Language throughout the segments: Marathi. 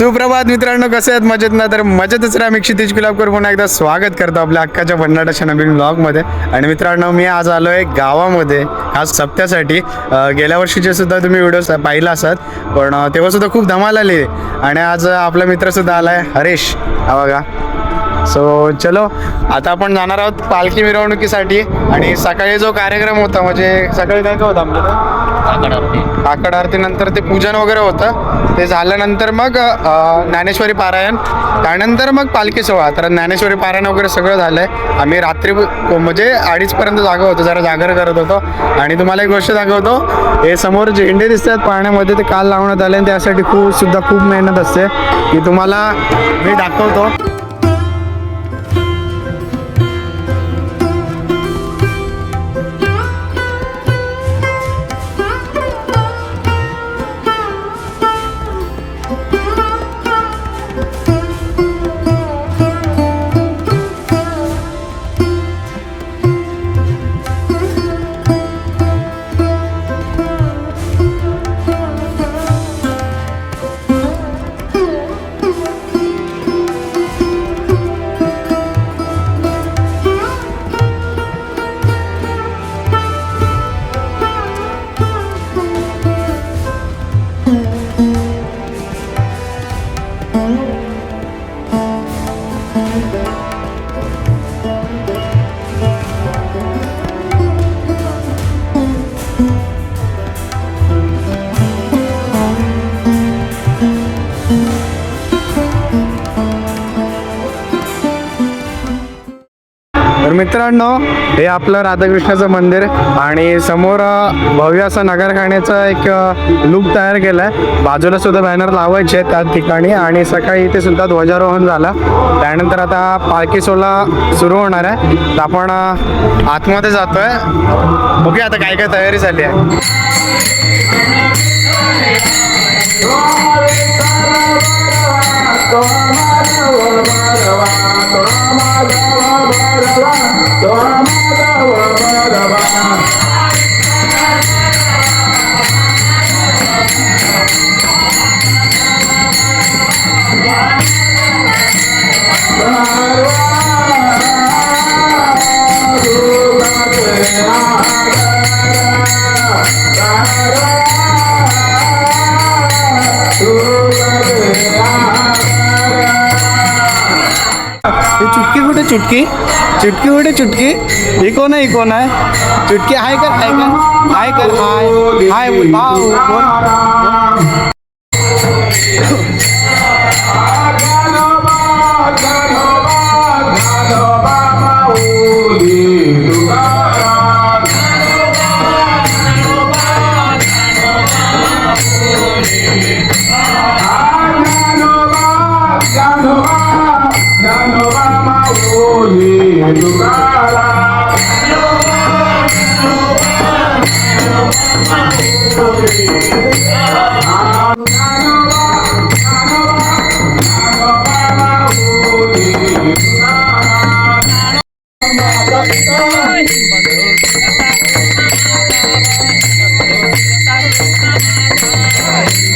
सुप्रभात मित्रांनो कसे आहेत? मजेत ना? तर मजेतच राहा. मी क्षितिज गुलाबकर पुन्हा एकदा स्वागत करतो आपल्या अक्काच्या भन्नाटाच्या नवीन ब्लॉगमध्ये आणि मित्रांनो मी आज आलो आहे गावामध्ये आज सप्त्यासाठी. गेल्या वर्षीचे सुद्धा तुम्ही व्हिडिओ पाहिला असाल पण तेव्हासुद्धा तेव्हा सुद्धा खूप धमाल आली. आणि आज आपला मित्रसुद्धा आला आहे हरेश. हा बघा. सो चलो आता आपण जाणार आहोत पालखी मिरवणुकीसाठी. आणि सकाळी जो कार्यक्रम होता म्हणजे सकाळी काय काय होतं आमच्या काकड आरतीनंतर ते पूजन वगैरे होतं. ते झाल्यानंतर मग ज्ञानेश्वरी पारायण त्यानंतर मग पालखी सोहळा. तर ज्ञानेश्वरी पारायण वगैरे सगळं झालंय. आम्ही रात्री म्हणजे अडीचपर्यंत जागा होतो. जरा जागर करत होतो. आणि तुम्हाला एक गोष्ट दाखवतो. हे समोर झेंडे दिसतात पाण्यामध्ये ते काल लावण्यात आले. आणि त्यासाठी खूप सुद्धा खूप मेहनत असते. की तुम्हाला मी दाखवतो. तर मित्रांनो हे आपलं राधाकृष्णाचं मंदिर आणि समोर भव्य असं नगरखाण्याचा एक लुक तयार केलाय. बाजूला सुद्धा बॅनर लावायचे आहेत त्या ठिकाणी आणि सकाळी इथे सुद्धा ध्वजारोहण झालं. त्यानंतर आता पालखी सोहळा सुरू होणार आहे. तर आपण आतमध्ये जातोय. ओके आता काय काय तयारी झाली आहे. ही चुटकी चुटकी उठे चुटकी। ही कोण आहे ही? कोण आहे चुटकी, हाय कर हाय कर हाय कर, हाय हाय भाऊ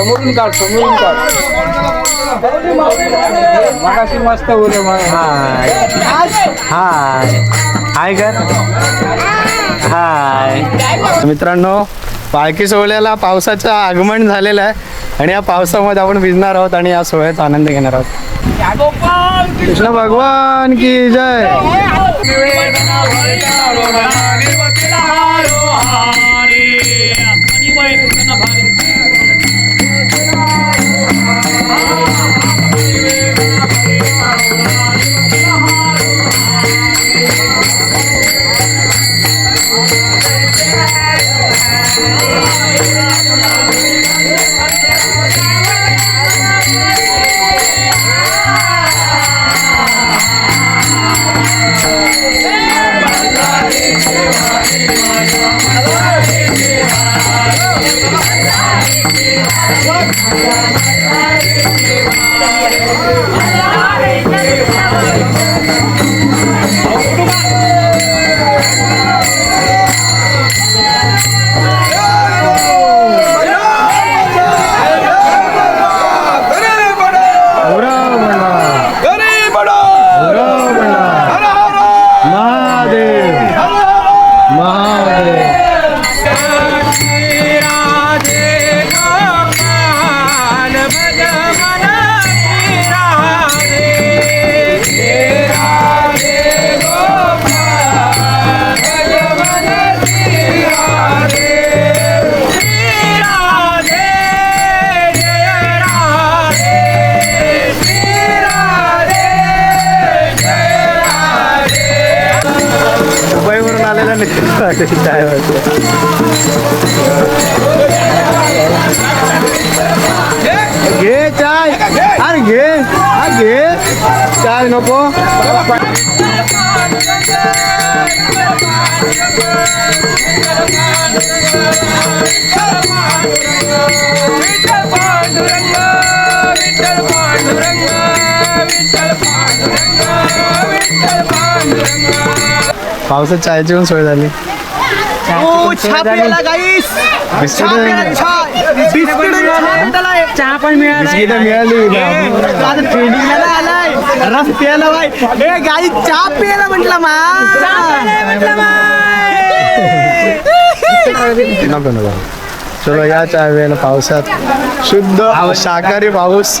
समोरून काढ समोरून काढ. मगाशी मस्त बोल हाय. हाय. हाय कर हाय. मित्रांनो पालखी सोहळ्याला पावसाचं आगमन झालेलं आहे आणि या पावसामध्ये आपण भिजणार आहोत आणि या सोहळ्याचा आनंद घेणार आहोत. कृष्ण भगवान की जय. कशी काय वाटतं? घे चाय. अरे घे. अरे घे. चाय नको. पावसात चायची पण सोय झाली. चहा पण मिळाला बिस्किट मिळाली रस प्यायला ए गाई चहा प्यायला म्हटलं मा. नको नको. चलो या चाय वेळेला पावसात. शुद्ध शाकाहारी पाऊस.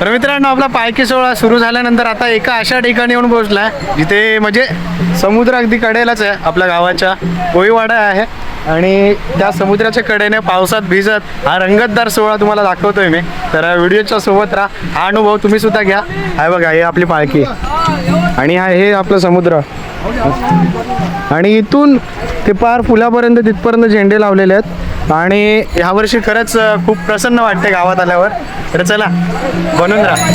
तर मित्रांनो आपला पायकी सोहळा सुरू झाल्यानंतर आता एका अशा ठिकाणी येऊन पोहोचला जिथे म्हणजे समुद्र अगदी कडेलाच आहे आपल्या गावाच्या कोळीवाडा आहे. आणि त्या समुद्राच्या कडेने पावसात भिजत हा रंगतदार सोहळा तुम्हाला दाखवतोय मी. तर व्हिडिओच्या सोबत राहा हा अनुभव तुम्ही सुद्धा घ्या. हाय बघा हे आपली पालखी आणि हा हे आपलं समुद्र. आणि इथून ते पार पुलापर्यंत तिथपर्यंत झेंडे लावलेले आहेत. आणि ह्यावर्षी खरंच खूप प्रसन्न वाटते गावात आल्यावर. तर चला बनून राहा.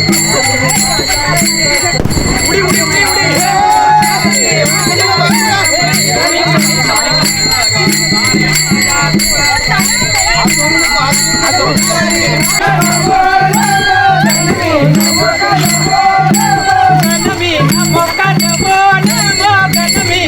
Thank you. गणमी नमो का नमो नमो गणमी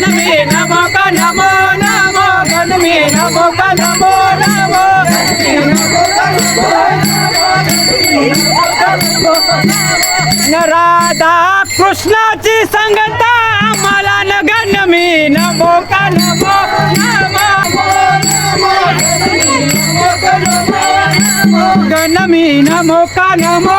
गणमी नमो नमो नमो नमो नमो नमो राधा कृष्णाची संगता मला न गणमी नमो का नमो नमो गणमी नमो का नमो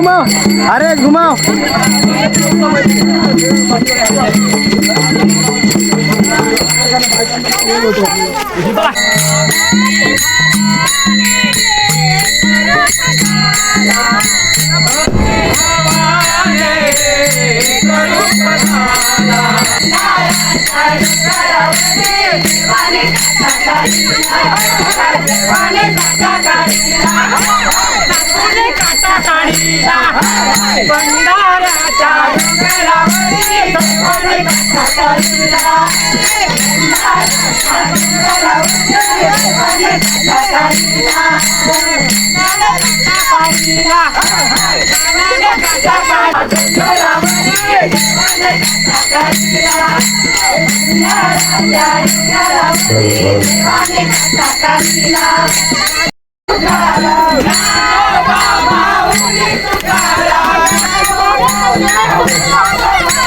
ঘুমাও আরে ঘুমাও Thank you. नमो घुमाव घुमाव अरे घुमाव बंधाराच्या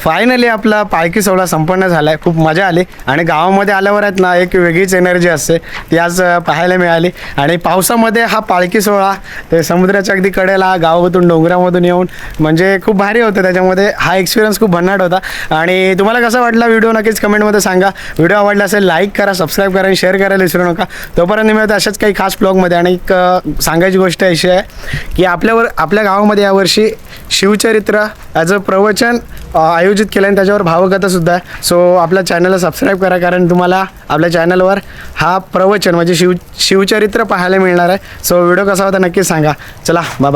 फायनली आपला पालखी सोहळा संपन्न झाला आहे खूप मजा आली. आणि गावामध्ये आल्यावर आहेत ना एक वेगळीच एनर्जी असते. ती आज पाहायला मिळाली. आणि पावसामध्ये हा पालखी सोहळा ते समुद्राच्या अगदी कडेला गावामधून डोंगरामधून येऊन म्हणजे खूप भारी होतं. त्याच्यामध्ये हा एक्सपिरियन्स खूप भन्नाट होता. आणि तुम्हाला कसा वाटला व्हिडिओ नक्कीच कमेंटमध्ये सांगा. व्हिडिओ आवडला असेल लाईक करा सबस्क्राईब करा आणि शेअर करायला विसरू नका. तोपर्यंत मिळतं अशाच काही खास ब्लॉगमध्ये आणि एक सांगायची गोष्ट अशी आहे की आपल्यावर आपल्या गावामध्ये यावर्षी शिवचरित्र ॲज अ प्रवचन आयोजित केलं आणि त्याच्यावर भावकथासुद्धा आहे. सो आपल्या चॅनलला सबस्क्राईब करा कारण तुम्हाला आपल्या चॅनलवर हा प्रवचन म्हणजे शिव शिवचरित्र पाहायला मिळणार आहे. सो व्हिडिओ कसा होता नक्कीच सांगा. चला बाय